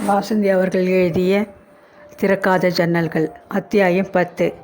வாசந்தி அவர்கள் எழுதிய திறக்காத ஜன்னல்கள் அத்தியாயம் பத்து.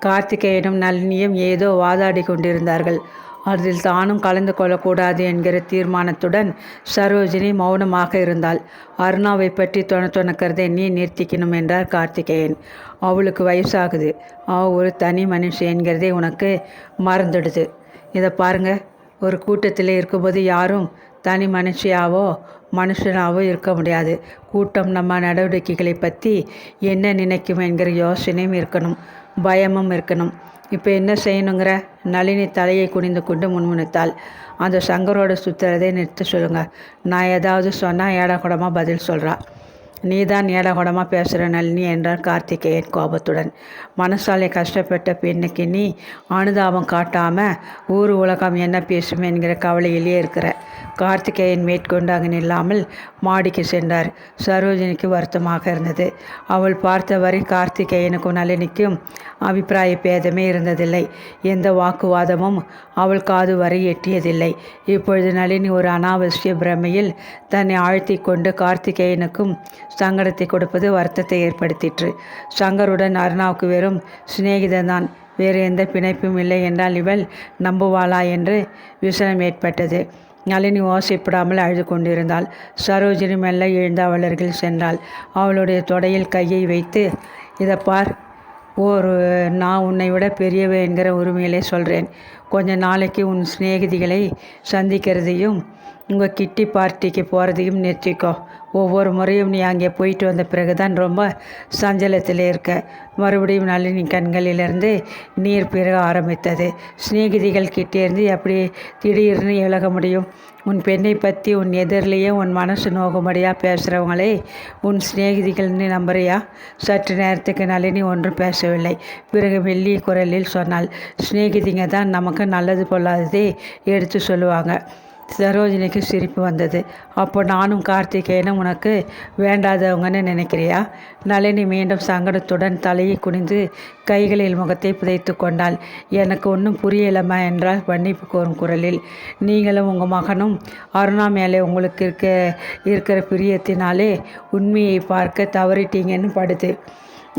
கார்த்திகேயனும் நளினியும் ஏதோ வாதாடி கொண்டிருந்தார்கள். அதில் தானும் கலந்து கொள்ளக்கூடாது என்கிற தீர்மானத்துடன் சரோஜினி மௌனமாக இருந்தாள். அருணாவை பற்றி தொண தொணக்கிறதை நீ நிறுத்திக்கணும் என்றார் கார்த்திகேயன். அவளுக்கு வயசாகுது. அவ ஒரு தனி மனுஷி என்கிறதே உனக்கு மறந்துடுது. இதை பாருங்க. ஒரு கூட்டத்தில் இருக்கும்போது யாரும் தனி மனுஷியாவோ மனுஷனாகவும் இருக்க முடியாது. கூட்டம் நம்ம நடவடிக்கைகளை பற்றி என்ன நினைக்கும் என்கிற யோசனையும் இருக்கணும். பயமும் இருக்கணும். இப்போ என்ன செய்யணுங்கிற? நளினி தலையை குனிந்து கொண்டு முன்முனைத்தாள் அந்த சங்கரோட சுற்றுறதை நிறுத்த சொல்லுங்க. நான் ஏதாவது சொன்னால் ஏடாகுடமாக பதில் சொல்கிறாள் நீதான் ஏலகோடமாக பேசுகிற நளினி என்றார் கார்த்திகேயன் கோபத்துடன். மனசாலை கஷ்டப்பட்ட பெண்ணுக்கு நீ அனுதாபம் காட்டாமல் ஊர் உலகம் என்ன பேசும் என்கிற கவலையிலேயே இருக்கிற. கார்த்திகேயன் மேற்கொண்டு அங்கு நில்லாமல் மாடிக்கு சென்றார். சரோஜினிக்கு வருத்தமாக இருந்தது. அவள் பார்த்தவரை கார்த்திகேயனுக்கும் நளினிக்கும் அபிப்பிராய பேதமே இருந்ததில்லை. எந்த வாக்குவாதமும் அவள் காது வரை எட்டியதில்லை. இப்பொழுது நளினி ஒரு அனாவசிய பிரமையில் தன்னை ஆழ்த்தி கொண்டு கார்த்திகேயனுக்கும் சங்கடத்தை கொடுப்பது வருத்தத்தை ஏற்படுத்திற்று. சங்கருடன் அருணாவுக்கு வெறும் சிநேகிதன்தான். வேறு எந்த பிணைப்பும் இல்லை என்றால் இவள் நம்புவாளா என்று விசனம் ஏற்பட்டது. நளினி ஓசைப்படாமல் அழுது கொண்டிருந்தாள். சரோஜினி மெல்ல எழுந்து அவள் அருகில் சென்றாள். அவளுடைய தொடையில் கையை வைத்து இதை பார் ஒரு நான் உன்னை விட பெரியவ என்கிற உரிமையிலே சொல்கிறேன் கொஞ்ச நாளைக்கு உன் சிநேகிதிகளை சந்திக்கிறதையும் உங்கள் கிட்டி பார்ட்டிக்கு போகிறதையும் நிறுத்திக்கோ. ஒவ்வொரு முறையும் நீ அங்கே போயிட்டு வந்த பிறகு தான் ரொம்ப சஞ்சலத்தில் இருக்க. மறுபடியும் நளினி கண்களிலிருந்து நீர் பெருக ஆரம்பித்தது. சிநேகிதிகள் கிட்டேருந்து எப்படி திடீர்னு விலக முடியும். உன் பெண்ணை பற்றி உன் எதிரிலேயே உன் மனசு நோகும்படியாக பேசுகிறவங்களே உன் சிநேகிதிகள்னு நம்புறியா? சற்று நேரத்துக்கு நளினி ஒன்றும் பேசவில்லை. பிறகு மெல்லிய குரலில் சொன்னாள் சிநேகிதிங்க தான் நமக்கு நல்லது பொல்லாததே எடுத்து சொல்லுவாங்க. சரோஜினிக்கு சிரிப்பு வந்தது. அப்போ நானும் கார்த்திகேயனும் உனக்கு வேண்டாதவங்கன்னு நினைக்கிறியா? நளினி மீண்டும் சங்கடத்துடன் தலையை குனிந்து கைகளில் முகத்தை புதைத்து கொண்டாள். எனக்கு ஒன்றும் புரியலம்மா என்றால் மன்னிப்பு கோரும் குரலில். நீங்களும் உங்கள் மகனும் அருணா மேலே உங்களுக்கு இருக்க இருக்கிற பிரியத்தினாலே உண்மையை பார்க்க தவறிட்டீங்கன்னு படுது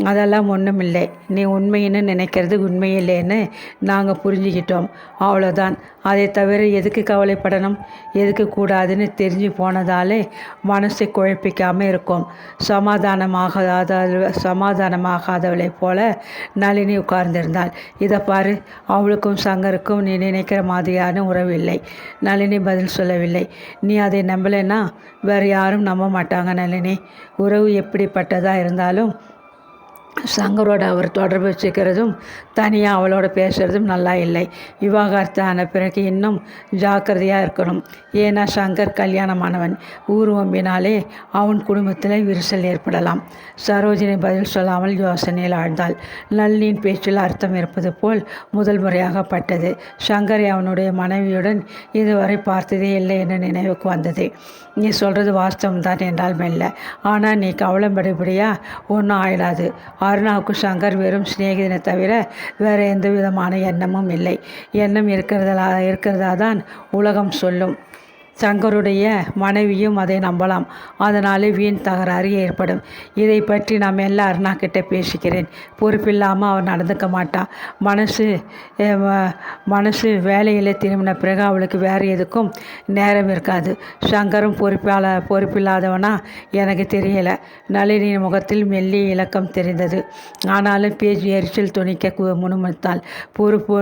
அதெல்லாம் ஒன்றும் இல்லை நீ உண்மைன்னு நினைக்கிறது உண்மையில்லைன்னு நாங்கள் புரிஞ்சுக்கிட்டோம். அவ்வளோதான் அதை தவிர எதுக்கு கவலைப்படணும்? எதுக்கு கூடாதுன்னு தெரிஞ்சு போனதாலே மனசை குழப்பிக்காமல் இருக்கும். சமாதானமாகாத சமாதானமாகாதவளை போல நளினி உட்கார்ந்திருந்தாள். இதை பாரு அவளுக்கும் சங்கருக்கும் நீ நினைக்கிற மாதிரியான உறவு இல்லை. நளினி பதில் சொல்லவில்லை. நீ அதை நம்பலைன்னா வேறு யாரும் நம்ப மாட்டாங்க நளினி. உறவு எப்படிப்பட்டதாக இருந்தாலும் சங்கரோட அவர் தொடர்பு வச்சுக்கிறதும் தனியாக அவளோட பேசுகிறதும் நல்லா இல்லை. விவாகரத்து ஆன பிறகு இன்னும் ஜாக்கிரதையாக இருக்கணும். ஏன்னா சங்கர் கல்யாணமானவன். ஊர்வம்பினாலே அவன் குடும்பத்தில் விரிசல் ஏற்படலாம். சரோஜினி பதில் சொல்லாமல் யோசனையில் ஆழ்ந்தாள். நளினியின் பேச்சில் அர்த்தம் இருப்பது போல் முதல் முறையாக பட்டது சங்கரை அவனுடைய மனைவியுடன் இதுவரை பார்த்ததே இல்லை என்ற நினைவுக்கு வந்தது. நீ சொல்கிறது வாஸ்தவம் தான் என்றால் மெல்ல. ஆனால் நீ கவலைப்படிபடியா ஒன்றும் ஆயிடாது. அருணாவுக்கு சங்கர் வெறும் சிநேகிதனை தவிர வேறு எந்த விதமான எண்ணமும் இல்லை. எண்ணம் இருக்கிறதா இருக்கிறதா தான் உலகம் சொல்லும். சங்கருடைய மனைவியும் அதை நம்பலாம். அதனால் வீண் தகராறு ஏற்படும். இதை பற்றி நான் எல்லாம் அருணாக்கிட்ட பேசிக்கிறேன் பொறுப்பில்லாமல் அவர் நடந்துக்க மாட்டான் மனசு மனசு வேலையில் திரும்பின பிறகு அவளுக்கு வேறு எதுக்கும் நேரம் இருக்காது. சங்கரும் பொறுப்பால பொறுப்பில்லாதவனா எனக்கு தெரியலை. நளினியின் முகத்தில் மெல்லிய இலக்கம் தெரிந்தது. ஆனாலும் பேச்சு எரிச்சல் துணிக்க முணுமுணுத்தாள். பொறுப்பு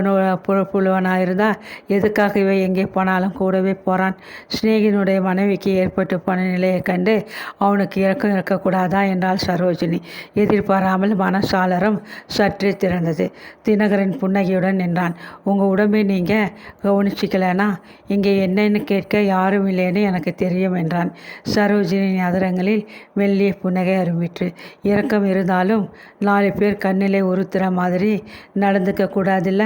பொறுப்புள்ளவனாக இருந்தால் எதுக்காக இவை எங்கே போனாலும் கூடவே போகிறான் சிநேகினுடைய மனைவிக்கு ஏற்பட்டு போன நிலையை கண்டு அவனுக்கு இறக்கம் இருக்கக்கூடாதா என்றால் சரோஜினி. எதிர்பாராமல் மனசாளரம் சற்றே திறந்தது. தினகரன் புன்னகையுடன் நின்றான். உங்கள் உடம்பை நீங்கள் கவனிச்சிக்கலனா? இங்கே என்னன்னு கேட்க யாரும் இல்லைன்னு எனக்கு தெரியும் என்றான். சரோஜினியின் அதரங்களில் மெல்லிய புன்னகை அரும்பிற்று. இறக்கம் இருந்தாலும் நாலு பேர் கண்ணிலே உறுத்துற மாதிரி நடந்துக்க கூடாதில்ல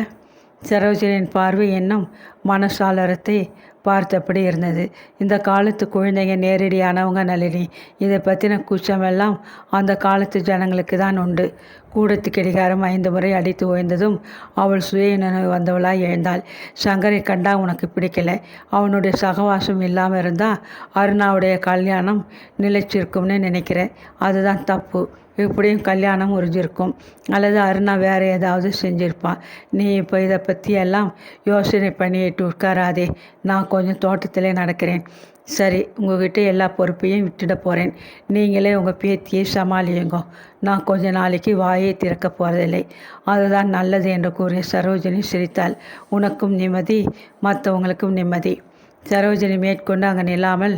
சரோஜனின் பார்வை என்னும் மனசாளரத்தை பார்த்தபடி இருந்தது. இந்த காலத்து குழந்தைங்க நேரடியானவங்க நளினி. இதை பற்றின குச்சமெல்லாம் அந்த காலத்து ஜனங்களுக்கு தான் உண்டு. கூடத்து கடிகாரம் ஐந்து முறை அடித்து ஓய்ந்ததும் அவள் சுய நினைவு வந்தவளாய் எழுந்தாள். சங்கரை கண்டா உனக்கு பிடிக்கல. அவனுடைய சகவாசம் இல்லாமல் இருந்தால் அருணாவுடைய கல்யாணம் நிலைச்சிருக்கும்னு நினைக்கிறேன். அதுதான் தப்பு. இப்படியும் கல்யாணம் முறிஞ்சிருக்கும் அல்லது அருணா வேறு ஏதாவது செஞ்சுருப்பான் நீ இப்போ இதை பற்றி எல்லாம் யோசனை பண்ணிட்டு உட்காராதே. நான் கொஞ்சம் தோட்டத்திலே நடக்கிறேன். சரி உங்ககிட்ட எல்லா பொறுப்பையும் விட்டுட போகிறேன் நீங்களே உங்கள் பேத்தியை சமாளியுங்க. நான் கொஞ்ச நாளைக்கு வாயை திறக்க போகிறதில்லை அதுதான் நல்லது என்று கூறிய சரோஜினி சிரித்தாள். உனக்கும் நிம்மதி மற்றவங்களுக்கும் நிம்மதி. சரோஜினி மேற்கொண்டு அங்கே நில்லாமல்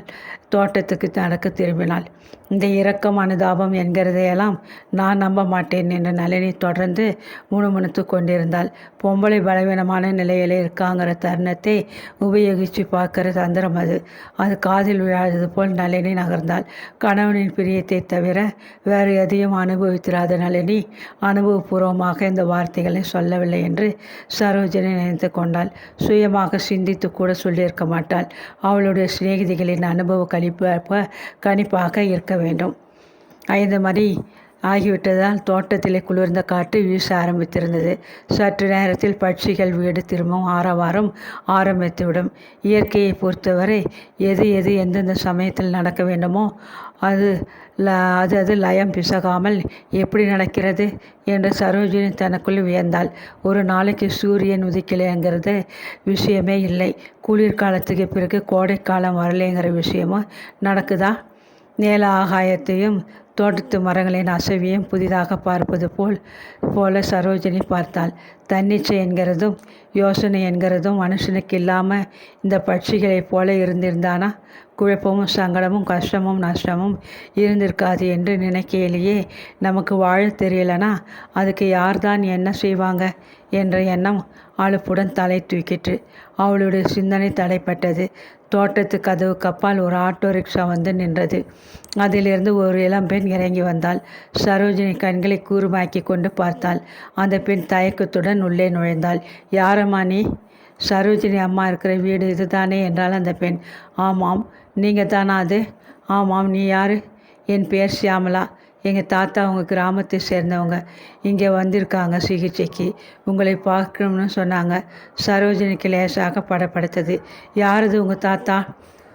தோட்டத்துக்கு நடக்க திரும்பினாள். இந்த இரக்கம் அனுதாபம் என்கிறதையெல்லாம் நான் நம்ப மாட்டேன் என்று நளினி தொடர்ந்து முணுமுணுத்து கொண்டிருந்தாள். பொம்பளை பலவீனமான நிலையிலே இருக்காங்கிற தருணத்தை உபயோகித்து பார்க்கிற தந்திரம் அது. அது காதில் விழாதது போல் நளினி நகர்ந்தாள். கணவனின் பிரியத்தை தவிர வேறு எதையும் அனுபவித்திராத நளினி அனுபவபூர்வமாக இந்த வார்த்தைகளை சொல்லவில்லை என்று சரோஜனி நினைத்து கொண்டாள். சுயமாக சிந்தித்து கூட சொல்லியிருக்க மாட்டாள். அவளுடைய சிநேகிதிகளின் அனுபவ கணிப்பு கணிப்பாக இருக்க வேண்டும். ஐந்து மாதிரி ஆகிவிட்டதால் தோட்டத்திலே குளிர்ந்த காற்று வீச ஆரம்பித்திருந்தது. சற்று நேரத்தில் பட்சிகள் வீடு திரும்பவும் ஆரவாரம் ஆரம்பித்துவிடும். இயற்கையை பொறுத்தவரை எது எது எந்தெந்த சமயத்தில் நடக்க வேண்டுமோ அது ல அது அது லயம் பிசகாமல் எப்படி நடக்கிறது என்று சரோஜினி தனக்குள் வியந்தாள். ஒரு நாளைக்கு சூரியன் உதிக்கலைங்கிறது விஷயமே இல்லை. குளிர்காலத்துக்கு பிறகு கோடைக்காலம் வரலைங்கிற விஷயமும் நடக்குதா? நேல ஆகாயத்தையும் தோட்டத்து மரங்களின் அசைவையும் புதிதாக பார்ப்பது போல் போல சரோஜினி பார்த்தாள். தன்னிச்சை என்கிறதும் யோசனை என்கிறதும் மனுஷனுக்கு இல்லாமல் இந்த பட்சிகளைப் போல இருந்திருந்தானா? குழப்பமும் சங்கடமும் கஷ்டமும் நஷ்டமும் இருந்திருக்காது என்று நினைக்கையிலேயே நமக்கு வாழ தெரியலனா? அதுக்கு யார்தான் என்ன செய்வாங்க? என்ற எண்ணம் அழுப்புடன் தலை தூக்கிற்று. அவளுடைய சிந்தனை தடைப்பட்டது. தோட்டத்து கதவு கப்பால் ஒரு ஆட்டோ ரிக்ஷா வந்து நின்றது. அதிலிருந்து ஒரு இளம் பெண் இறங்கி வந்தாள். சரோஜினி கண்களை கூறுமாக்கி கொண்டு பார்த்தாள். அந்த பெண் தயக்கத்துடன் உள்ளே நுழைந்தாள். யாரம்மா நீ? சரோஜினி அம்மா இருக்கிற வீடு இதுதானே? என்றால் அந்த பெண். ஆமாம் நீங்கள் தானா அது? ஆமாம் நீ யார்? என் பேர் சியாமலா எங்கள் தாத்தா உங்கள் கிராமத்தை சேர்ந்தவங்க. இங்கே வந்திருக்காங்க சிகிச்சைக்கு. உங்களை பார்க்கணும்னு சொன்னாங்க. சரோஜினிக்கு லேசாக படப்படுத்தது யாரது உங்கள் தாத்தா?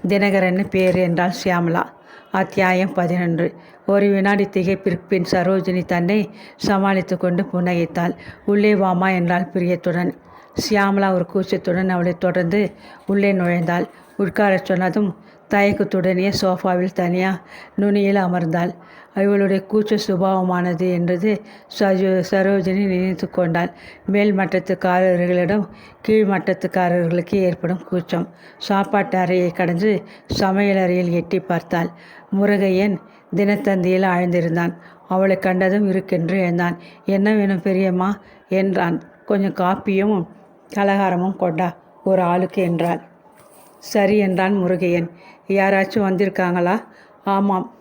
தினகரன்னு பேர் என்றால் சியாமலா அத்தியாயம் பதினொன்று. ஒரு வினாடி திகைப்பிற்கு பின் சரோஜினி தன்னை சமாளித்து கொண்டு புன்னகைத்தாள். உள்ளே வாமா என்றால் பிரியத்துடன். சியாமலா ஒரு கூச்சத்துடன் அவளை தொடர்ந்து உள்ளே நுழைந்தாள். உட்காரச் சொன்னதும் தயக்கத்துடனே சோஃபாவில் தனியாக நுனியில் அமர்ந்தாள். இவளுடைய கூச்ச சுபாவமானது என்றது சஜோ சரோஜினி நினைத்து கொண்டாள். மேல் மட்டத்துக்காரர்களிடம் கீழ் மட்டத்துக்காரர்களுக்கு ஏற்படும் கூச்சம். சாப்பாட்டு அறையை கடந்து சமையலறையில் எட்டி பார்த்தாள். முருகையன் தினத்தந்தியில் ஆழ்ந்திருந்தான். அவளை கண்டதும் இருக்கென்று எழுந்தான் என்ன வேணும் பெரியம்மா? என்றான். கொஞ்சம் காப்பியும் கலகாரமும் கொண்டா ஒரு ஆளுக்கு என்றாள். சரி என்றான் முருகையன். யாராச்சும் வந்திருக்காங்களா? ஆமாம்.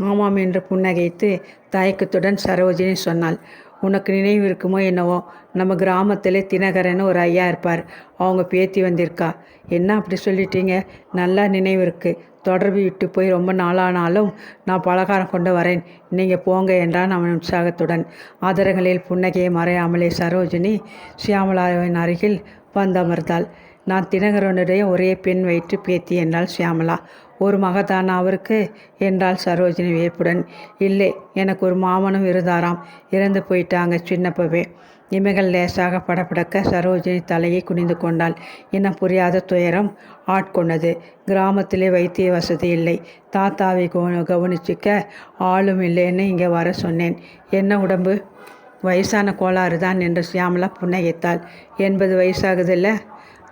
ஆமாம் என்று புன்னகைத்து தயக்கத்துடன் சரோஜினி சொன்னாள். உனக்கு நினைவு இருக்குமோ என்னவோ? நம்ம கிராமத்திலே தினகரன் ஒரு ஐயா இருப்பார். அவங்க பேத்தி வந்திருக்கா. என்ன அப்படி சொல்லிட்டீங்க? நல்லா நினைவு இருக்குது தொடர்பு விட்டு போய் ரொம்ப நாளானாலும் நான் பலகாரம் கொண்டு வரேன். நீங்கள் போங்க என்றான் அவன் உற்சாகத்துடன். ஆதரங்களில் புன்னகையை மறையாமலே சரோஜினி சியாமலாவின் அருகில் வந்தமர்ந்தாள் நான் தினகரனுடைய ஒரே பெண் வயிற்று பேத்தி என்றாள் சியாமலா. ஒரு மகதான் அவருக்கு? என்றாள் சரோஜினி வியப்புடன். இல்லை எனக்கு ஒரு மாமனும் இருந்தாராம். இறந்து போயிட்டாங்க சின்னப்பவே. இமைகள் லேசாக படபடக்க சரோஜினி தலையை குனிந்து கொண்டாள். இன்னும் புரியாத துயரம்? ஆட்கொண்டது கிராமத்திலே வைத்திய வசதி இல்லை. தாத்தாவை கவனிச்சிக்க ஆளும் இல்லைன்னு இங்கே வர சொன்னேன். என்ன உடம்பு? வயசான கோளாறு தான் என்று சியாமலா புன்னகைத்தாள். எண்பது வயசாகுதில்ல?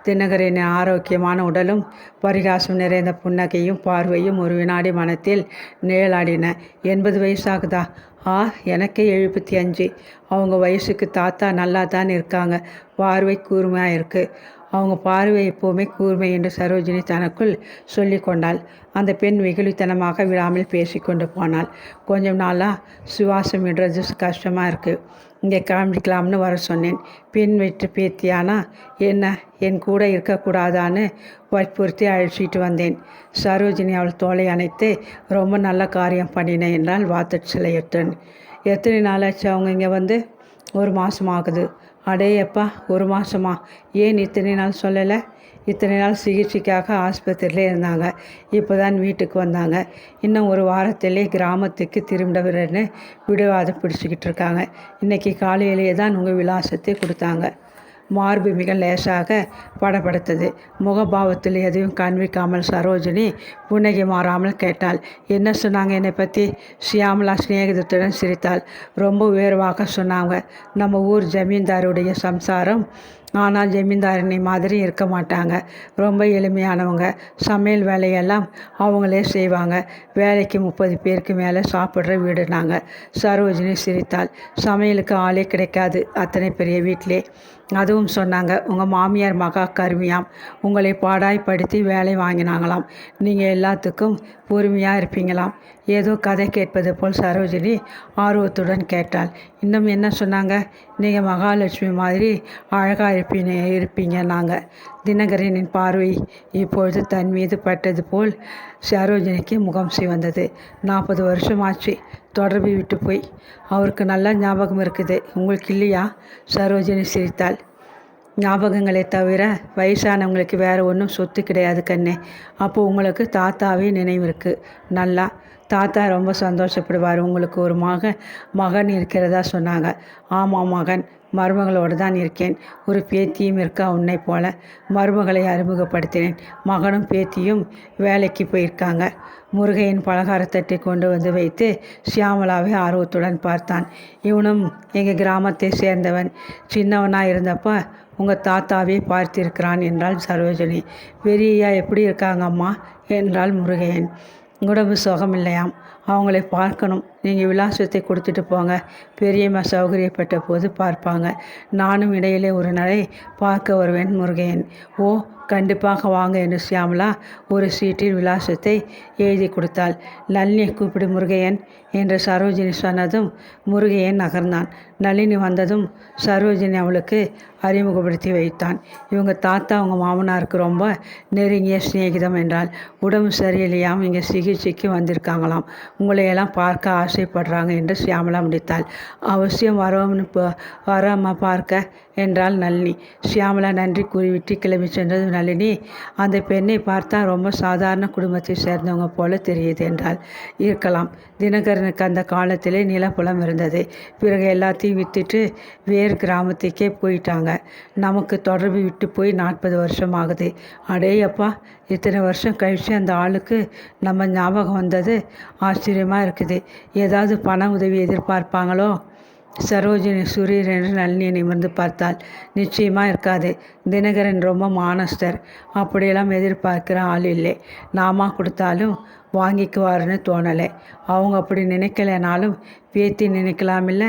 தினகரின் ஆரோக்கியமான உடலும் பரிகாசம் நிறைந்த புன்னகையும் பார்வையும் ஒரு வினாடி மனத்தில் நிழலாடின. எண்பது வயசாகுதா? ஆ எனக்கே எழுபத்தி அஞ்சு. அவங்க வயசுக்கு தாத்தா நல்லா தான் இருக்காங்க. பார்வை கூர்மையாக இருக்குது அவங்க பார்வை எப்போவுமே கூர்மை என்று சரோஜினி தனக்குள் சொல்லி கொண்டாள். அந்த பெண் வெகுளித்தனமாக விடாமல் பேசி கொண்டு போனாள். கொஞ்சம் நாளாக சுவாசம் விடுறது கஷ்டமாக இருக்குது இங்கே காமிக்கலாம்னு வர சொன்னேன். பெண் வீட்டு பேத்தியானா என்ன? என் கூட இருக்கக்கூடாதான்னு வற்புறுத்தி அழைச்சிட்டு வந்தேன். சரோஜினி அவள் தோலை அணைத்து ரொம்ப நல்ல காரியம் பண்ணினேன் என்றால் வாத்தச்சிலையற்றன் எத்தனை நாளாச்சு அவங்க இங்கே வந்து? ஒரு மாதம் ஆகுது அடேயப்பா ஒரு மாதமா ஏன் இத்தனை நாள் சொல்லலை? இத்தனை நாள் சிகிச்சைக்காக ஆஸ்பத்திரியிலே இருந்தாங்க. இப்போ தான் வீட்டுக்கு வந்தாங்க. இன்னும் ஒரு வாரத்திலே கிராமத்துக்கு திரும்பிடவில்லைன்னு விடுவாதம் பிடிச்சிக்கிட்டு இருக்காங்க. இன்றைக்கி காலையிலேயே தான் உங்கள் விலாசத்தை கொடுத்தாங்க. மார்பு மிக லேசாக படப்படுத்தது முகபாவத்தில் எதையும் காண்பிக்காமல் சரோஜினி புன்னகை மாறாமல் கேட்டாள். என்ன சொன்னாங்க என்னை பற்றி சியாமலா சிநேகிதத்துடன் சிரித்தாள். ரொம்ப உயர்வாக சொன்னாங்க. நம்ம ஊர் ஜமீன்தாருடைய சம்சாரம் ஆனால் ஜமீன்தாரினி மாதிரி இருக்க மாட்டாங்க. ரொம்ப எளிமையானவங்க. சமையல் வேலையெல்லாம் அவங்களே செய்வாங்க. வேலைக்கு முப்பது பேருக்கு மேலே சாப்பிட்ற வீடு நாங்கள் சரோஜினி சிரித்தாள். சமையலுக்கு ஆளே கிடைக்காது அத்தனை பெரிய வீட்டிலே. அதுவும் சொன்னாங்க உங்கள் மாமியார் மகா கருமியாம். உங்களை பாடாய்ப்படுத்தி வேலை வாங்கினாங்களாம். நீங்கள் எல்லாத்துக்கும் பொறுமையாக இருப்பீங்களாம். ஏதோ கதை கேட்பது போல் சரோஜினி ஆர்வத்துடன் கேட்டாள். இன்னும் என்ன சொன்னாங்க? நீங்கள் மகாலட்சுமி மாதிரி அழகாக இருப்பீங்க இருப்பீங்க நாங்கள் தினகரனின் பார்வை இப்பொழுது தன் மீது பட்டது போல் சரோஜினிக்கு முகம் சிவந்தது. நாற்பது வருஷம் ஆச்சு தொடர்பு விட்டு போய். அவருக்கு நல்லா ஞாபகம் இருக்குது. உங்களுக்கு இல்லையா? சரோஜினி சிரித்தாள். ஞாபகங்களை தவிர வயசானவங்களுக்கு வேறு ஒன்றும் சொத்து கிடையாது கண்ணே. அப்போது உங்களுக்கு தாத்தாவே நினைவு இருக்குது நல்லா. தாத்தா ரொம்ப சந்தோஷப்படுவார். உங்களுக்கு ஒரு மக மகன் இருக்கிறதா சொன்னாங்க. ஆமாம் மகன். மருமகளோடு தான் இருக்கேன். ஒரு பேத்தியும் இருக்கா உன்னை போல. மருமகளை அறிமுகப்படுத்தினேன். மகனும் பேத்தியும் வேலைக்கு போயிருக்காங்க. முருகையின் பலகாரத்தட்டை கொண்டு வந்து வைத்து சியாமலாவை ஆர்வத்துடன் பார்த்தான். இவனும் எங்கள் கிராமத்தை சேர்ந்தவன். சின்னவனாக இருந்தப்போ உங்கள் தாத்தாவே பார்த்திருக்கிறான் என்றாள் சரோஜினி. வெறியா எப்படி இருக்காங்க அம்மா என்றாள் முருகையன். உடம்பு சுகமில்லையாம். அவங்களை பார்க்கணும். நீங்கள் விலாசத்தை கொடுத்துட்டு போங்க. பெரியம்மா சௌகரியப்பட்ட போது பார்ப்பாங்க. நானும் இடையிலே ஒரு நாளை பார்க்க வருவேன் முருகையன் ஓ கண்டிப்பாக வாங்க என்று சியாமலா ஒரு சீட்டில் விலாசத்தை எழுதி கொடுத்தாள். நளினியை கூப்பிடு முருகையன் என்று சரோஜினி சொன்னதும் முருகையன் நகர்ந்தான். நளினி வந்ததும் சரோஜினி அவளுக்கு அறிமுகப்படுத்தி வைத்தான். இவங்க தாத்தா அவங்க மாமனாருக்கு ரொம்ப நெருங்கிய சிநேகிதம் என்றால் உடம்பு சரியில்லையாம் இங்கே சிகிச்சைக்கு வந்திருக்காங்களாம். உங்களையெல்லாம் பார்க்க ஆசைப்படுறாங்க என்று சியாமலா முடித்தாள். அவசியம் வரோம்னு வராமா பார்க்க என்றால் நளினி. சியாமலா நன்றி கூறிவிட்டு கிளம்பி சென்றது நளினி. அந்த பெண்ணை பார்த்தா ரொம்ப சாதாரண குடும்பத்தை சேர்ந்தவங்க போல தெரியுது என்றால் இருக்கலாம். தினகரனுக்கு அந்த காலத்திலே நிலப்புலம் இருந்தது. பிறகு எல்லாத்தையும் விற்றுட்டு வேறு கிராமத்துக்கே போயிட்டாங்க. நமக்கு தொடர்பு விட்டு போய் நாற்பது வருஷம் ஆகுது அடேயப்பா இத்தனை வருஷம் கழித்து அந்த ஆளுக்கு நம்ம ஞாபகம் வந்தது ஆச்சரியமாக இருக்குது. ஏதாவது பண உதவி எதிர்பார்ப்பாங்களோ? சரோஜினி சூரியன் என்று நளினியை நிமிர்ந்து பார்த்தாள். நிச்சயமாக இருக்காது. தினகரன் ரொம்ப மானஸ்டர் அப்படியெல்லாம் எதிர்பார்க்குற ஆள் இல்லை. நாம கொடுத்தாலும் வாங்கிக்குவாருன்னு தோணலை. அவங்க அப்படி நினைக்கலைனாலும் பேத்தி நினைக்கலாமில்ல.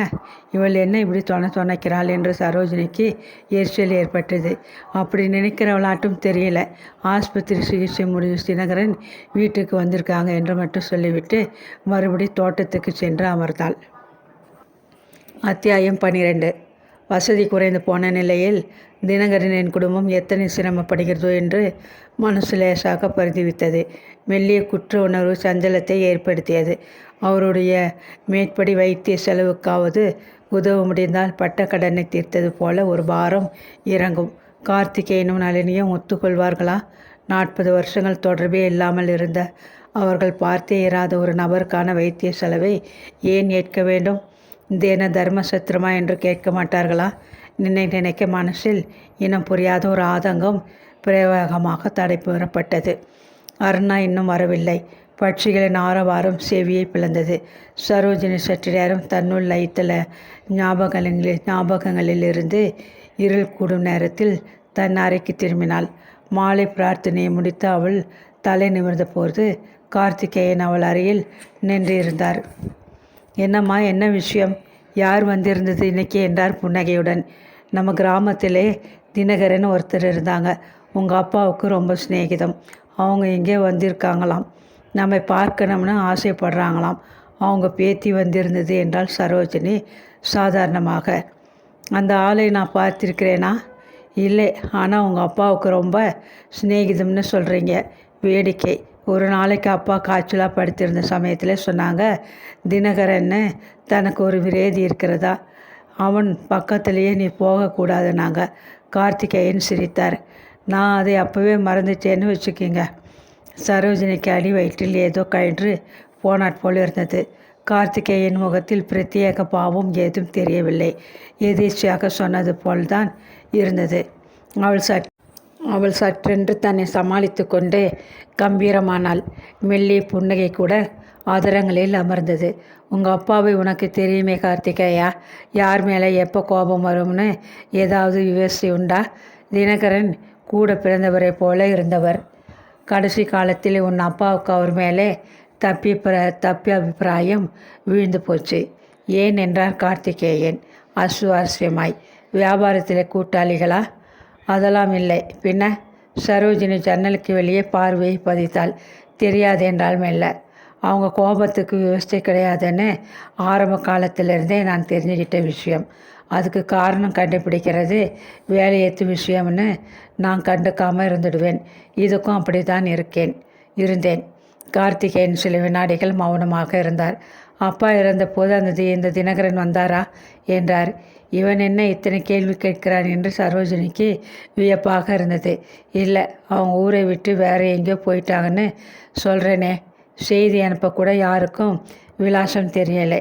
இவள் என்ன இப்படி தொண துணைக்கிறாள் என்று சரோஜினிக்கு எரிச்சல் ஏற்பட்டது. அப்படி நினைக்கிறவளாட்டும் தெரியல. ஆஸ்பத்திரி சிகிச்சை முடிவு தினகரன் வீட்டுக்கு வந்திருக்காங்க என்று மட்டும் சொல்லிவிட்டு மறுபடி தோட்டத்துக்கு சென்று அமர்ந்தாள். அத்தியாயம் பன்னிரெண்டு வசதி குறைந்து போன நிலையில் தினகரனின் குடும்பம் எத்தனை சிரமப்படுகிறதோ என்று மனசு லேசாக பரிந்துவித்தது மெல்லிய குற்ற உணர்வு சஞ்சலத்தை ஏற்படுத்தியது. அவருடைய மேற்படி வைத்திய செலவுக்காவது உதவ முடிந்தால் பட்ட கடனை தீர்த்தது போல ஒரு பாரம் இறங்கும். கார்த்திகேயனும் நளினியும் ஒத்துக்கொள்வார்களா? நாற்பது வருஷங்கள் தொடர்பே இல்லாமல் இருந்த அவர்கள் பார்த்தே இராத ஒரு நபருக்கான வைத்திய செலவை ஏன் ஏற்க வேண்டும்? இது என்ன தர்மசத்திரமா என்று கேட்க மாட்டார்களா? நினை நினைக்க மனசில் இனம் புரியாத ஒரு ஆதங்கம் பிரயோகமாக தடைபெறப்பட்டது. அருணா இன்னும் வரவில்லை. பட்சிகளின் ஆரவாரம் செவியை பிளந்தது. சரோஜினி சற்று தன்னுள் லைத்தல ஞாபகங்களில் ஞாபகங்களிலிருந்து இருள் கூடும் நேரத்தில் தன் அறைக்கு திரும்பினாள். மாலை பிரார்த்தனையை முடித்து அவள் தலை நிமிர்ந்த போது கார்த்திகேயன் அவள் அறையில் நின்றிருந்தார். என்னம்மா என்ன விஷயம்? யார் வந்திருந்தது இன்னைக்கு? என்றார் புன்னகையுடன். நம்ம கிராமத்திலே தினகரன் ஒருத்தர் இருந்தாங்க. உங்கள் அப்பாவுக்கு ரொம்ப சிநேகிதம். அவங்க எங்கே வந்திருக்காங்களாம்? நம்மை பார்க்கணும்னு ஆசைப்படுறாங்களாம். அவங்க பேத்தி வந்திருந்தது என்றால் சரோஜினி சாதாரணமாக. அந்த ஆளை நான் பார்த்திருக்கிறேனா? இல்லை ஆனால் உங்கள் அப்பாவுக்கு ரொம்ப சிநேகிதம்னு சொல்கிறீங்க வேடிக்கை. ஒரு நாளைக்கு அப்பா காய்ச்சலாக படுத்திருந்த சமயத்தில் சொன்னாங்க தினகரன்னு தனக்கு ஒரு விரேதி இருக்கிறதா? அவன் பக்கத்துலேயே நீ போகக்கூடாதுனாங்க கார்த்திகேயன் சிரித்தார். நான் அதை அப்போவே மறந்துட்டேன்னு வச்சுக்கிங்க. சரோஜினிக்கு அடி வயிற்றில் ஏதோ கயின்று போனாட் போல் இருந்தது. கார்த்திகேயன் முகத்தில் பிரத்யேக பாவம் ஏதும் தெரியவில்லை. எதேச்சியாக சொன்னது போல்தான் இருந்தது. அவள் சட் அவள் சற்றென்று தன்னை சமாளித்து கொண்டு கம்பீரமானாள். மெல்லிய புன்னகை கூட ஆதரங்களில் அமர்ந்தது. உங்கள் அப்பாவை உனக்கு தெரியுமே கார்த்திகேயா? யார் மேலே எப்போ கோபம் வரும்னு? ஏதாவது விவசாயம் உண்டா? தினகரன் கூட பிறந்தவரை போல இருந்தவர். கடைசி காலத்தில் உன் அப்பாவுக்கு அவர் மேலே தப்பி பிர தப்பி அபிப்பிராயம் வீழ்ந்து போச்சு. ஏன் என்றார் கார்த்திகேயன். அசுவாரஸ்யமாய். வியாபாரத்தில் கூட்டாளிகளா? அதெல்லாம் இல்லை. பின்ன? சரோஜினி ஜன்னலுக்கு வெளியே பார்வையை பதித்தாள். தெரியாது என்றால் மெல்ல. அவங்க கோபத்துக்கு விவசாய கிடையாதுன்னு ஆரம்ப காலத்திலிருந்தே நான் தெரிஞ்சுக்கிட்ட விஷயம். அதுக்கு காரணம் கண்டுபிடிக்கிறது வேலையத்து விஷயம்னு நான் கண்டுக்காமல் இருந்துடுவேன். இதுக்கும் அப்படி தான் இருக்கேன். இருந்தேன். கார்த்திகேயன் சில வினாடிகள் மௌனமாக இருந்தார். அப்பா இறந்தபோது அந்த தி இந்த தினகரன் வந்தாரா? என்றார். இவன் என்ன இத்தனை கேள்வி கேட்கிறான் என்று சரோஜினிக்கு வியப்பாக இருந்தது. இல்லை அவங்க ஊரை விட்டு வேறு எங்கேயோ போயிட்டாங்கன்னு சொல்கிறேனே செய்தி அனுப்பக்கூட யாருக்கும் விலாசம் தெரியலை.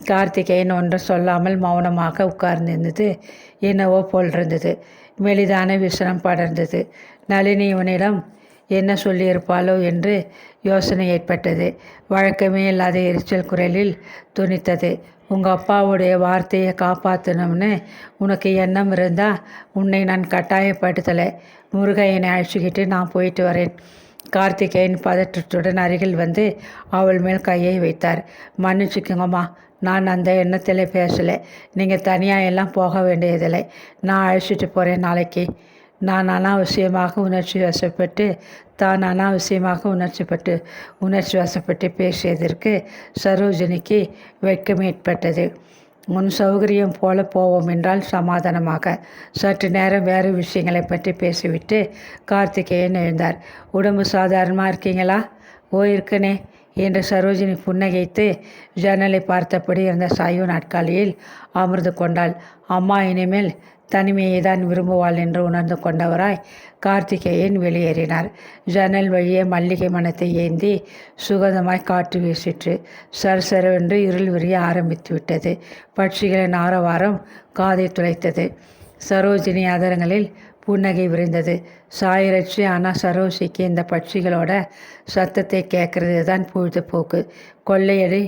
கார்த்திகேயன் ஒன்றும் சொல்லாமல் மௌனமாக உட்கார்ந்திருந்தது. என்னவோ போல் இருந்தது. மெலிதான விசனம் படர்ந்தது. நளினி இவனிடம் என்ன சொல்லியிருப்பாளோ என்று யோசனை ஏற்பட்டது. வழக்கமே இல்லாத எரிச்சல் குரலில் துணித்தது. உங்கள் அப்பாவுடைய வார்த்தையை காப்பாற்றணும்னு உனக்கு எண்ணம் இருந்தால் உன்னை நான் கட்டாயப்படுத்தலை. முருகையனை அழைச்சிக்கிட்டு நான் போயிட்டு வரேன். கார்த்திகேயன் பதற்றத்துடன் அருகில் வந்து அவள் மேல் கையை வைத்தார். மன்னிச்சுக்கோங்கம்மா நான் அந்த எண்ணத்தில் பேசலை. நீங்கள் தனியாக எல்லாம் போக வேண்டியதில்லை. நான் அழைச்சிட்டு போகிறேன் நாளைக்கு. நான் அனாவசியமாக உணர்ச்சி வசப்பட்டு தான் அனாவசியமாக உணர்ச்சிப்பட்டு உணர்ச்சி வசப்பட்டு பேசியதற்கு சரோஜினிக்கு வெட்கம் ஏற்பட்டது. முன் சௌகரியம் போல போவோம் என்றால் சமாதானமாக. சற்று நேரம் வேறு விஷயங்களை பற்றி பேசிவிட்டு கார்த்திகேயன் எழுந்தார். உடம்பு சாதாரணமாக இருக்கீங்களா? ஓ இருக்கனே. என்று சரோஜினி புன்னகைத்து ஜன்னலை பார்த்தபடி இருந்த சாயு நாட்காலியில் அமர்ந்து கொண்டாள். அம்மா இனிமேல் தனிமையை தான் விரும்புவாள் என்று உணர்ந்து கொண்டவராய் கார்த்திகேயன் வெளியேறினார். ஜன்னல் வழியே மல்லிகை மனத்தை ஏந்தி சுகந்தமாய் காற்று வீசிற்று. சரசரவென்று இருள் விரிய ஆரம்பித்து விட்டது பட்சிகளின் ஆரவாரம் காதை துளைத்தது. சரோஜினி அதரங்களில் புன்னகை விரிந்தது. சாயிரட்சி ஆனால் சரோசிக்கு இந்த பட்சிகளோட சத்தத்தை கேட்கறது தான் பொழுதுபோக்கு கொள்ளையடி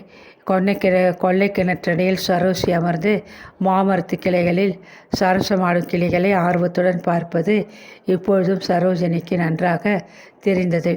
கொன்னை கிண கொள்ளை கிணற்றடியில் சரோசி அமர்ந்து மாமரத்து கிளைகளில் சரசமாடும் கிளிகளை ஆர்வத்துடன் பார்ப்பது இப்பொழுதும் சரோஜினிக்கு நன்றாக தெரிந்தது.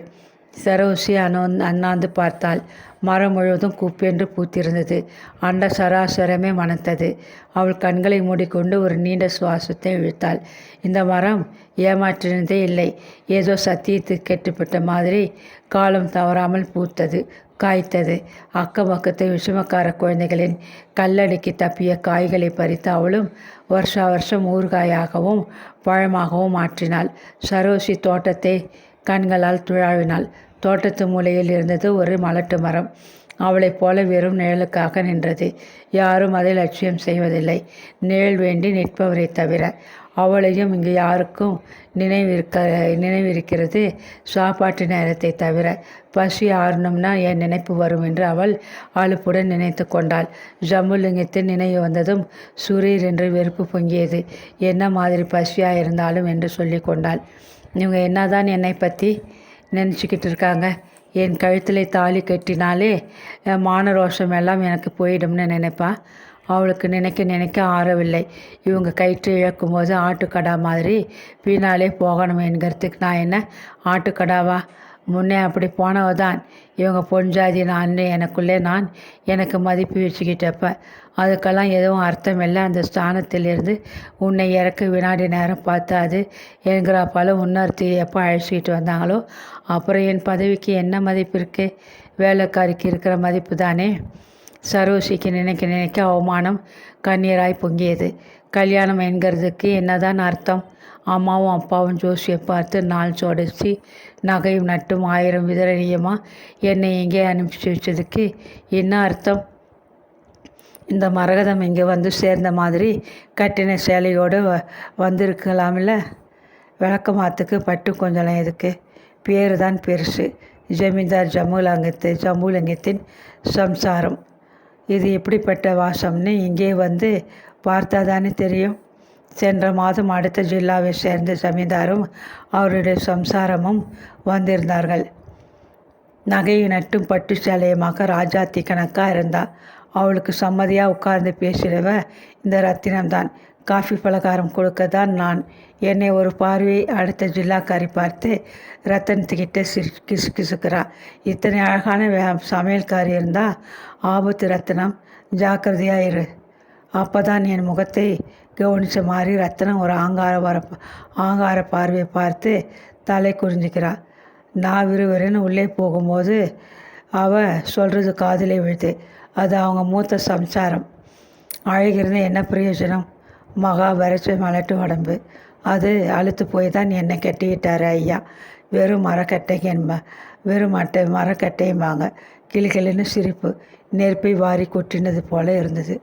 சரோசி அனோ அண்ணாந்து பார்த்தாள். மரம் முழுவதும் குப்பென்று பூத்திருந்தது. அண்ட சராசரமே மணத்தது அவள் கண்களை மூடிக்கொண்டு ஒரு நீண்ட சுவாசத்தை இழுத்தாள். இந்த மரம் ஏமாற்றினதே இல்லை. ஏதோ சத்தியத்துக்கு கெட்டுப்பட்ட மாதிரி காலம் தவறாமல் பூத்தது காய்த்தது. அக்கம் பக்கத்து விஷமக்கார குழந்தைகளின் கல்லடிக்கு தப்பிய காய்களை பறித்து அவளும் வருஷா வருஷம் ஊறுகாயாகவும் பழமாகவும் மாற்றினாள் சரோசி தோட்டத்தை கண்களால் துழாவினாள். தோட்டத்து மூலையில் இருந்தது ஒரு மலட்டு மரம். அவளைப் போல வெறும் நிழலுக்காக நின்றது. யாரும் அதை லட்சியம் செய்வதில்லை. நிழல் வேண்டி நிற்பவரை தவிர அவளையும் இங்கு யாருக்கும் நினைவிருக்க நினைவிருக்கிறது. சாப்பாட்டு நேரத்தை தவிர பசி ஆறணும்னா என் நினைப்பு வரும் என்று அவள் அழுப்புடன் நினைத்து கொண்டாள். ஜம்புலிங்கத்தின் நினைவு வந்ததும் சுரீர் என்று வெறுப்பு பொங்கியது. என்ன மாதிரி பசியாக இருந்தாலும் என்று சொல்லி கொண்டாள். இவங்க என்னதான் என்னை பற்றி நினச்சிக்கிட்டு இருக்காங்க என் கழுத்தில் தாலி கட்டினாலே மான ரோஷம் எல்லாம் எனக்கு போயிடும்னு நினைப்பான் அவளுக்கு நினைக்க நினைக்க ஆறவில்லை. இவங்க கயிற்று இழக்கும் போது ஆட்டுக்கடா மாதிரி பின்னாலே போகணும் என்கிறதுக்கு நான் என்ன ஆட்டுக்கடாவா? முன்னே அப்படி போனவ தான் இவங்க பொஞ்சாதி நான் எனக்குள்ளே நான் எனக்கு மதிப்பு வச்சுக்கிட்டப்ப அதுக்கெல்லாம் எதுவும் அர்த்தம் இல்லை அந்த ஸ்தானத்திலிருந்து உன்னை இறக்க வினாடி நேரம் பார்த்தாது அது பல உன்னர்த்தி எப்போ அழைச்சிக்கிட்டு வந்தாங்களோ அப்புறம் என் பதவிக்கு என்ன மதிப்பு இருக்குது வேலைக்காரிக்கு இருக்கிற மதிப்பு தானே? சரோசிக்கு நினைக்க நினைக்க அவமானம் கண்ணீராய் பொங்கியது. கல்யாணம் என்கிறதுக்கு என்னதான் அர்த்தம்? அம்மாவும் அப்பாவும் ஜோசியை பார்த்து நாள் சோடிச்சு நகையும் நட்டும் ஆயிரம் விதரணியமாக என்னை எங்கே அனுப்பிச்சி வச்சதுக்கு என்ன அர்த்தம்? இந்த மரகதம் இங்கே வந்து சேர்ந்த மாதிரி கட்டின சேலையோடு வ வந்திருக்கலாமில்ல விளக்கமாத்துக்கு பட்டு கொஞ்சம் எதுக்கு? பேர் தான் பெருசு. ஜமீன்தார் ஜம்முலங்கத்து ஜம்புலங்கத்தின் சம்சாரம். இது எப்படிப்பட்ட வாசம்னு இங்கே வந்து பார்த்தா தானே தெரியும். சென்ற மாதம் அடுத்த ஜில்லாவை சேர்ந்த ஜமீன்தாரும் அவருடைய சம்சாரமும் வந்திருந்தார்கள். நகையை நட்டும் பட்டு சேலையுமாக ராஜாத்தி கணக்காக இருந்தாள் அவளுக்கு சம்மதியாக உட்கார்ந்து பேசினவ இந்த ரத்தினம்தான். காஃபி பலகாரம் கொடுக்க தான் நான். என்னை ஒரு பார்வை அடுத்த ஜில்லாக்காரி பார்த்து ரத்தனத்துக்கிட்ட சிரி கிசு கிசுக்கிறான் இத்தனை அழகான வே சமையல்காரி இருந்தால் ஆபத்து ரத்தனம். ஜாக்கிரதையாக இரு. அப்போ தான் என் முகத்தை கவனித்த மாதிரி ரத்தனம் ஒரு ஆங்கார வர ஆங்கார பார்வையை பார்த்து தலை குறிஞ்சிக்கிறாள் நான் விறுவிறுன்னு உள்ளே போகும்போது அவள் சொல்கிறது காதிலே விழுது. அது அவங்க மூத்த சம்சாரம். அழகிருந்து என்ன பிரயோஜனம்? மகா வரைச்சி மலட்டு உடம்பு. அது அழுத்து போய் தான் என்னை கட்டிக்கிட்டார் ஐயா. வெறும் மரக்கட்டைக்கு என்ப வெறும் மட்டை மரக்கட்டையும்பாங்க கிளிகளின்னு சிரிப்பு. நெருப்பை வாரி கொட்டினது போல இருந்தது.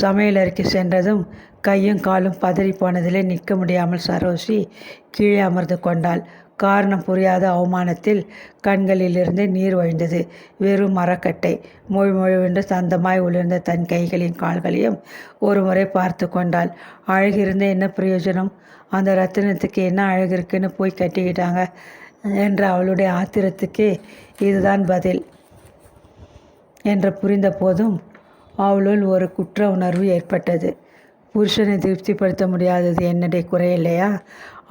சமையலறைக்கு சென்றதும் கையும் காலும் பதறி போனதிலே நிற்க முடியாமல் சரோசி கீழே அமர்ந்து கொண்டாள். காரணம் புரியாத அவமானத்தில் கண்களிலிருந்து நீர் வழிந்தது. வெறும் மரக்கட்டை மொழி மொழிவென்று சந்தமாய் உளிர்ந்த தன் கைகளையும் கால்களையும் ஒரு முறை பார்த்து கொண்டாள். அழகிருந்த என்ன பிரயோஜனம்? அந்த ரத்தினத்துக்கு என்ன அழகு இருக்குன்னு போய் கட்டிக்கிட்டாங்க என்ற அவளுடைய ஆத்திரத்துக்கு இதுதான் பதில் என்று புரிந்த போதும் அவளுள் ஒரு குற்ற உணர்வு ஏற்பட்டது. புருஷனை திருப்திப்படுத்த முடியாதது என்னுடைய குறை இல்லையா?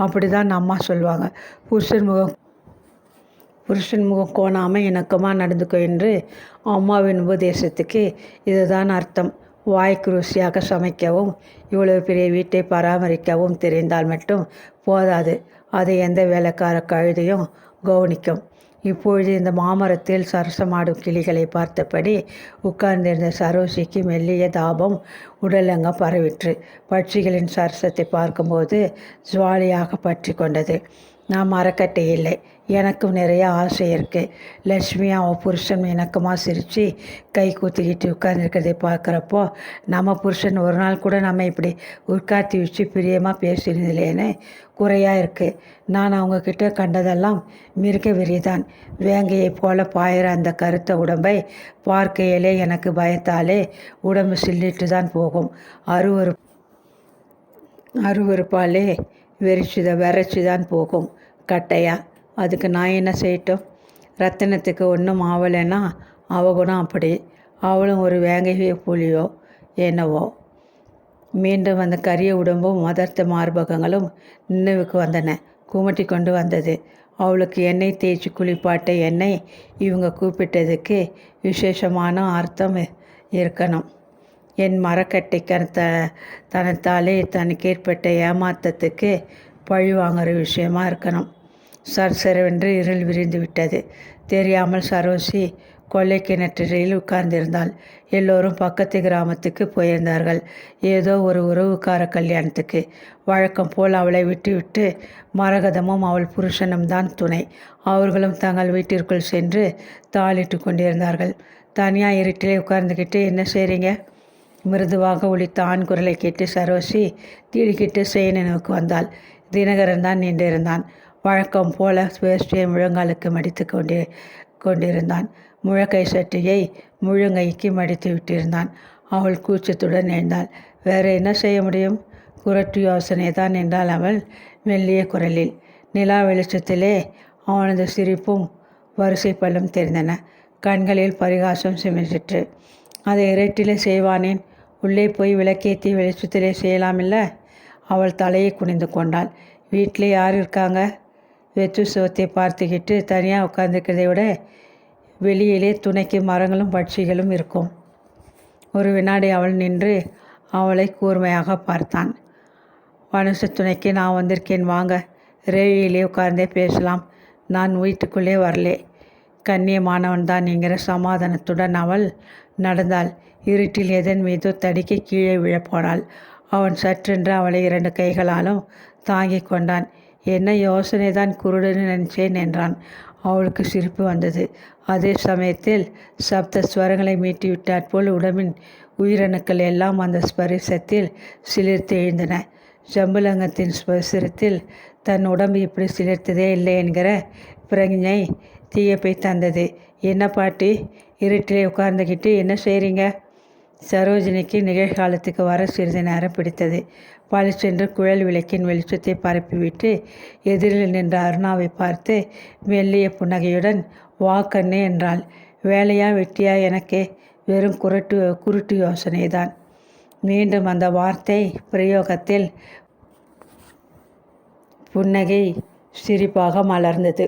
அப்படி தான் அம்மா சொல்லுவாங்க. புருஷன் முகம் புருஷன் முகம் கோணாமல் இணக்கமாக நடந்துக்கோ என்று அம்மாவின் உபதேசத்துக்கு இதுதான் அர்த்தம். வாய்க்கு ருசியாக சமைக்கவும் இவ்வளவு பெரிய வீட்டை பராமரிக்கவும் தெரிந்தால் மட்டும் போதாது. அதை எந்த வேலைக்கார கழுதையும் கவனிக்கும். இப்பொழுது இந்த மாமரத்தில் சரசமாடும் கிளிகளை பார்த்தபடி உட்கார்ந்திருந்த சரோசிக்கு மெல்லிய தாபம் உடலங்க பரவிற்று. பட்சிகளின் சரசத்தை பார்க்கும்போது ஜுவாலியாக பற்றி கொண்டது. நான் மரக்கட்டை இல்லை. எனக்கும் நிறைய ஆசை இருக்குது லட்சுமி அவன் புருஷன் இணக்கமாக சிரித்து கை கூத்திக்கிட்டு உட்காந்துருக்கிறதை பார்க்குறப்போ நம்ம புருஷன் ஒரு நாள் கூட நம்ம இப்படி உட்காத்தி வச்சு பிரியமாக பேசினதில்லேன்னு குறையாக இருக்குது நான் அவங்கக்கிட்ட கண்டதெல்லாம் மிருக வெறிதான். வேங்கையை போல பாயிற அந்த கருத்த உடம்பை பார்க்கையிலே எனக்கு பயத்தாலே உடம்பு சில்லிட்டு தான் போகும். அருவறு அருவறுப்பாலே வெறிச்சுத விரைச்சி தான் போகும். கட்டையாக அதுக்கு நான் என்ன செய்யட்டும்? ரத்தினத்துக்கு ஒன்றும் ஆவலைன்னா அவகுணம் அப்படி. அவளும் ஒரு வேங்கையோ புலியோ என்னவோ. மீண்டும் அந்த கரிய உடம்பும் மதர்த்த மார்பகங்களும் நினைவுக்கு வந்தன. குமட்டி கொண்டு வந்தது. அவளுக்கு எண்ணெய் தேய்ச்சி குளிப்பாட்ட எண்ணெய் இவங்க கூப்பிட்டதுக்கு விசேஷமான அர்த்தம் இருக்கணும். என் மரக்கட்டை கனத்த தனத்தாலே தனக்கு ஏற்பட்ட ஏமாத்தத்துக்கு பழி வாங்குகிற விஷயமா இருக்கணும். சர் சரவென்று இருள் விரிந்து விட்டது. தெரியாமல் சரோசி கொள்ளை கிணற்றில் உட்கார்ந்திருந்தாள். எல்லோரும் பக்கத்து கிராமத்துக்கு போயிருந்தார்கள். ஏதோ ஒரு உறவுக்கார கல்யாணத்துக்கு. வழக்கம் போல் அவளை விட்டுவிட்டு மரகதமும் அவள் புருஷனும் தான் துணை. அவர்களும் தங்கள் வீட்டிற்குள் சென்று தாளிட்டு கொண்டிருந்தார்கள். தனியாக இருட்டிலே உட்கார்ந்துக்கிட்டு என்ன செய்கிறீங்க மிருதுவாக ஒழித்த ஆண் குரலை கேட்டு சரோசி திடுக்கிட்டு செயனனுக்கு வந்தாள். தினகரன் தான் நின்றிருந்தான். வழக்கம் போல சுவேஷ்டியை முழங்காலுக்கு மடித்து கொண்டே கொண்டிருந்தான். முழக்கை சட்டியை முழுங்கைக்கு மடித்து விட்டிருந்தான். அவள் கூச்சத்துடன் எழுந்தாள். வேறு என்ன செய்ய முடியும்? குரட்டு யோசனை தான் என்றால் அவள் மெல்லிய குரலில். நிலா வெளிச்சத்திலே அவனது சிரிப்பும் வரிசை பல்லும் தெரிந்தன. கண்களில் பரிகாசம் சிமிச்சிற்று அதை இரட்டிலே செய்வானேன்? உள்ளே போய் விளக்கேற்றி வெளிச்சத்திலே செய்யலாமில்ல? அவள் தலையை குனிந்து கொண்டாள். வீட்டில் யார் இருக்காங்க? வெற்று சுவத்தை பார்த்துக்கிட்டு தனியாக உட்காந்துக்கிறதை விட வெளியிலே துணைக்கு மரங்களும் பட்சிகளும் இருக்கும். ஒரு வினாடி அவள் நின்று அவளை கூர்மையாக பார்த்தான். மனுஷ துணைக்கு நான் வந்திருக்கேன் வாங்க. ரேழியிலே உட்கார்ந்தே பேசலாம். நான் வீட்டுக்குள்ளே வரலே. கண்ணியமானவன்தான் என்கிற சமாதானத்துடன் அவள் நடந்தாள். இருட்டில் எதன் மீதோ தடுக்கி கீழே விழப்போனாள் அவன் சற்றென்று அவளை இரண்டு கைகளாலும் தாங்கிக் கொண்டான். என்ன யோசனை தான் குருடன்னு நினைச்சேன் என்றான். அவளுக்கு சிரிப்பு வந்தது. அதே சமயத்தில் சப்த ஸ்வரங்களை மீட்டிவிட்டாற் போல் உடம்பின் உயிரணுக்கள் எல்லாம் அந்த ஸ்பரிசத்தில் சிலிர்த்து எழுந்தன. ஜம்புலங்கத்தின் ஸ்பரிசத்தில் தன் உடம்பு இப்படி சிலிர்த்ததே இல்லை என்கிற பிரஞை தீயப்பை தந்தது. என்ன பாட்டி இருட்டிலே உட்கார்ந்துக்கிட்டு என்ன செய்கிறீங்க சரோஜினிக்கு நிகழ்காலத்துக்கு வர சிறிது நேரம் பிடித்தது. பாலிசென்று குழல் விளக்கின் வெளிச்சத்தை பரப்பிவிட்டு எதிரில் நின்ற அருணாவை பார்த்து மெல்லிய புன்னகையுடன் வா கண்ணே என்றாள். வேலையா வெட்டியா? எனக்கே வெறும் குருட்டு குருட்டு யோசனைதான். மீண்டும் அந்த வார்த்தை பிரயோகத்தில் புன்னகை சிரிப்பாக மலர்ந்தது.